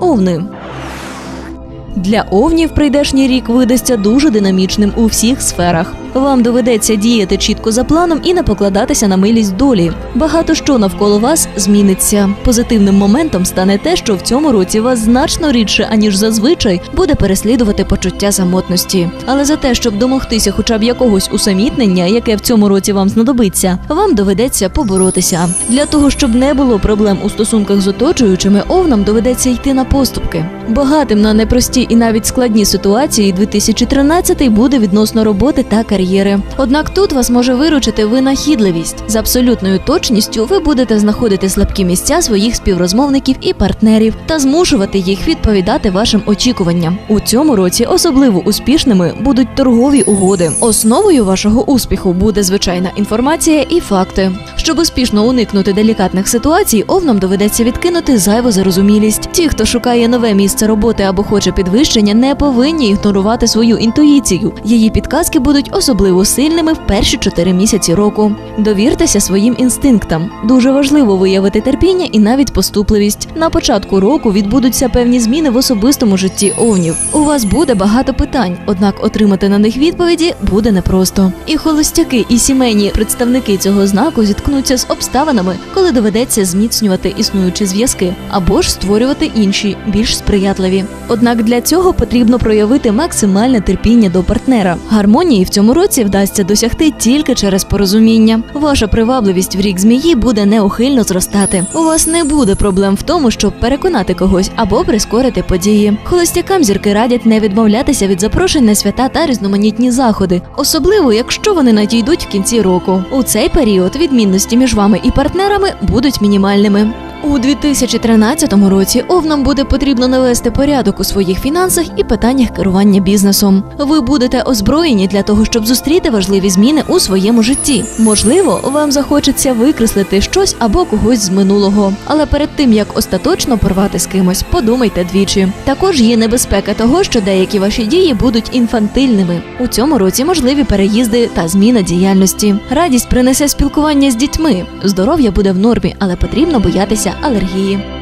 овни. Для овнів прийдешній рік видасться дуже динамічним у всіх сферах. Вам доведеться діяти чітко за планом і не покладатися на милість долі. Багато що навколо вас зміниться. Позитивним моментом стане те, що в цьому році вас значно рідше, аніж зазвичай, буде переслідувати почуття самотності. Але за те, щоб домогтися хоча б якогось усамітнення, яке в цьому році вам знадобиться, вам доведеться поборотися. Для того, щоб не було проблем у стосунках з оточуючими, овнам доведеться йти на поступки. Багатим на непрості і навіть складні ситуації 2013 буде відносно роботи та кар'єри. Однак тут вас може виручити винахідливість. З абсолютною точністю ви будете знаходити слабкі місця своїх співрозмовників і партнерів та змушувати їх відповідати вашим очікуванням. У цьому році особливо успішними будуть торгові угоди. Основою вашого успіху буде звичайна інформація і факти. Щоб успішно уникнути делікатних ситуацій, овнам доведеться відкинути зайву зарозумілість. Ті, хто шукає нове місце роботи або хоче підвищення, не повинні ігнорувати свою інтуїцію. Її підказки будуть особливо сильними в перші чотири місяці року. Довіртеся своїм інстинктам. Дуже важливо виявити терпіння і навіть поступливість. На початку року відбудуться певні зміни в особистому житті овнів. У вас буде багато питань, однак отримати на них відповіді буде непросто. І холостяки, і сімейні представники цього знаку зіткнуться з обставинами, коли доведеться зміцнювати існуючі зв'язки або ж створювати інші, більш сприятливі. Однак для цього потрібно проявити максимальне терпіння до партнера. Гармонії в цьому році вдасться досягти тільки через порозуміння. Ваша привабливість в рік змії буде неухильно зростати. У вас не буде проблем в тому, щоб переконати когось або прискорити події. Холостякам зірки радять не відмовлятися від запрошень на свята та різноманітні заходи, особливо якщо вони надійдуть в кінці року. У цей період відмінності між вами і партнерами будуть мінімальними. У 2013 році овнам буде потрібно навести порядок у своїх фінансах і питаннях керування бізнесом. Ви будете озброєні для того, щоб зустріти важливі зміни у своєму житті. Можливо, вам захочеться викреслити щось або когось з минулого. Але перед тим як остаточно порвати з кимось, подумайте двічі. Також є небезпека того, що деякі ваші дії будуть інфантильними. У цьому році можливі переїзди та зміна діяльності. Радість принесе спілкування з дітьми. Здоров'я буде в нормі, але потрібно боятися алергії.